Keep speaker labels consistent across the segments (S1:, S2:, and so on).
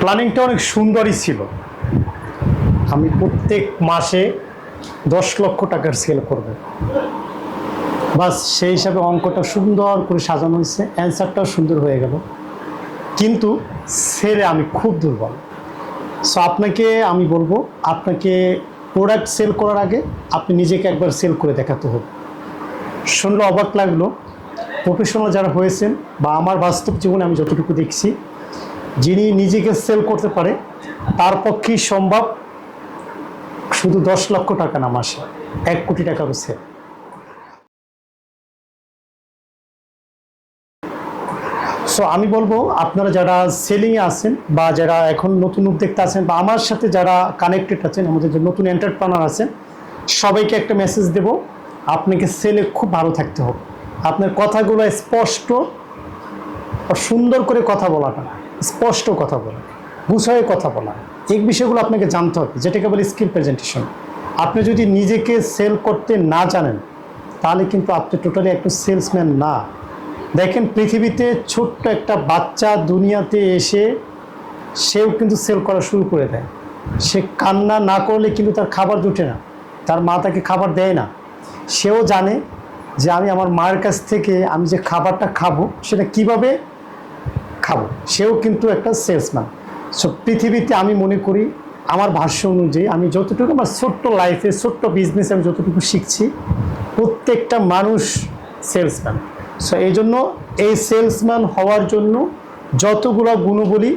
S1: প্ল্যানিংটা অনেক সুন্দরই ছিল। আমি প্রত্যেক মাসে দশ লক্ষ টাকার সেল করব। বাস সেই হিসাবে অঙ্কটা সুন্দর করে সাজানো হয়েছে অ্যান্সারটাও সুন্দর হয়ে গেল। কিন্তু সেলে আমি খুব দুর্বল। সো আপনাকে আমি বলব, আপনাকে প্রোডাক্ট সেল করার আগে আপনি নিজেকে একবার সেল করে দেখাতে হবে। শুনলে অবাক লাগল প্রফেশনাল যারা হয়েছেন বা আমার বাস্তব জীবনে আমি যতটুকু দেখছি যিনি নিজেকে সেল করতে পারে, তার পক্ষেই সম্ভব শুধু দশ লক্ষ টাকা না মাসে এক কোটি টাকারও সেল সো আমি বলব, আপনারা যারা সেলিংয়ে আছেন বা যারা এখন নতুন উদ্যোক্তা আছেন বা আমার সাথে যারা কানেক্টেড আছেন, আমাদের যে নতুন এন্টারপ্রানার আছেন, সবাইকে একটা মেসেজ দেব, আপনাকে সেলে খুব ভালো থাকতে হবে। আপনার কথাগুলো স্পষ্ট সুন্দর করে কথা বলাটা স্পষ্ট কথা বলা, গুছায়ে কথা বলা। এই বিষয়গুলো আপনাকে জানতে হবে, যেটাকে বলে স্কিল প্রেজেন্টেশন। আপনি যদি নিজেকে সেল করতে না জানেন, তাহলে কিন্তু আপনি টোটালি একটু সেলসম্যান না। দেখেন পৃথিবীতে ছোট্ট একটা বাচ্চা দুনিয়াতে এসে, সেও কিন্তু সেল করা শুরু করে দেয়। সে কান্না না করলে কিন্তু তার খাবার জুটে না, তার মা তাকে খাবার দেয় না। সেও জানে যে আমি আমার মায়ের কাছ থেকে আমি যে খাবারটা খাব, সেটা কীভাবে খাব। সেও কিন্তু একটা সেলসম্যান সো পৃথিবীতে আমি মনে করি, আমার ভাষ্য অনুযায়ী আমি যতটুকু আমার ছোট্ট লাইফে ছোট্ট বিজনেসে আমি যতটুকু শিখছি, প্রত্যেকটা মানুষ সেলসম্যান সো এই জন্য এই সেলসম্যান হওয়ার জন্য যতগুলো গুণবলী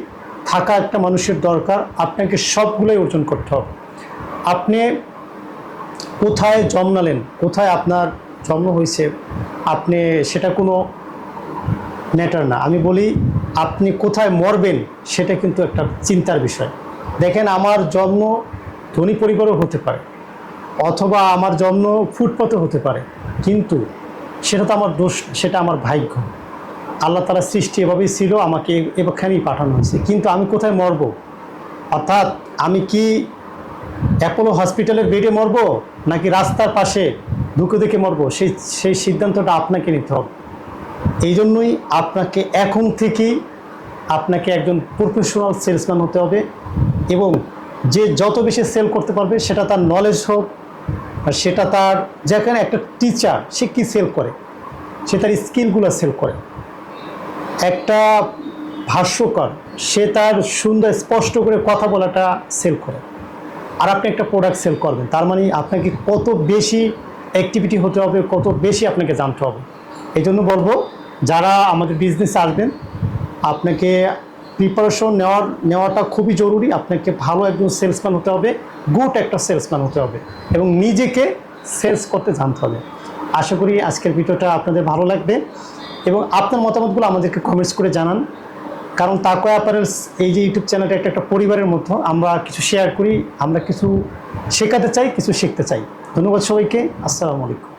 S1: থাকা একটা মানুষের দরকার, আপনাকে সবগুলোই অর্জন করতে হবে। আপনি কোথায় জন্মালেন কোথায় আপনার জন্ম হয়েছে, আপনি সেটা কোনো ম্যাটার না। আমি বলি আপনি কোথায় মরবেন সেটা কিন্তু একটা চিন্তার বিষয়। দেখেন আমার জন্ম ধনী পরিবারও হতে পারে, অথবা আমার জন্ম ফুটপথে হতে পারে, কিন্তু সেটা তো আমার দোষ সেটা আমার ভাগ্য। আল্লাহ তালা সৃষ্টি এভাবেই ছিল, আমাকে এখানেই পাঠানো হয়েছে। কিন্তু আমি কোথায় মরব? অর্থাৎ আমি কি অ্যাপোলো হসপিটালের বেডে মরব, নাকি রাস্তার পাশে ঢুকে দেখে মরব? সেই সেই সিদ্ধান্তটা আপনাকে নিতে হবে। এই জন্যই আপনাকে এখন থেকেই আপনাকে একজন প্রফেশনাল সেলসম্যান হতে হবে এবং যে যত বেশি সেল করতে পারবে, সেটা তার নলেজ হোক আর সেটা তার যেখানে একটা টিচার সে কী সেল করে? সে তার স্কিলগুলো সেল করে। একটা ভাষ্যকর, সে তার সুন্দর স্পষ্ট করে কথা বলাটা সেল করে। আর আপনি একটা প্রোডাক্ট সেল করবেন, তার মানে আপনাকে কত বেশি অ্যাক্টিভিটি হতে হবে, কত বেশি আপনাকে জানতে হবে। এই জন্য বলব যারা আমাদের বিজনেসে আসবেন, আপনাকে প্রিপারেশন নেওয়ার, নেওয়াটা খুবই জরুরি। আপনাকে ভালো একজন সেলসম্যান হতে হবে গুড একটা সেলসম্যান হতে হবে এবং নিজেকে সেলস করতে জানতে হবে। আশা করি আজকের ভিডিওটা আপনাদের ভালো লাগবে এবং আপনার মতামতগুলো আমাদেরকে কমেন্টস করে জানান। কারণ তাকোয়া অ্যাপারেলস এই যে ইউটিউব চ্যানেলটা একটা একটা পরিবারের মতো, আমরা কিছু শেয়ার করি, আমরা কিছু শেখাতে চাই, কিছু শিখতে চাই। ধন্যবাদ সবাইকে, আসসালামু আলাইকুম।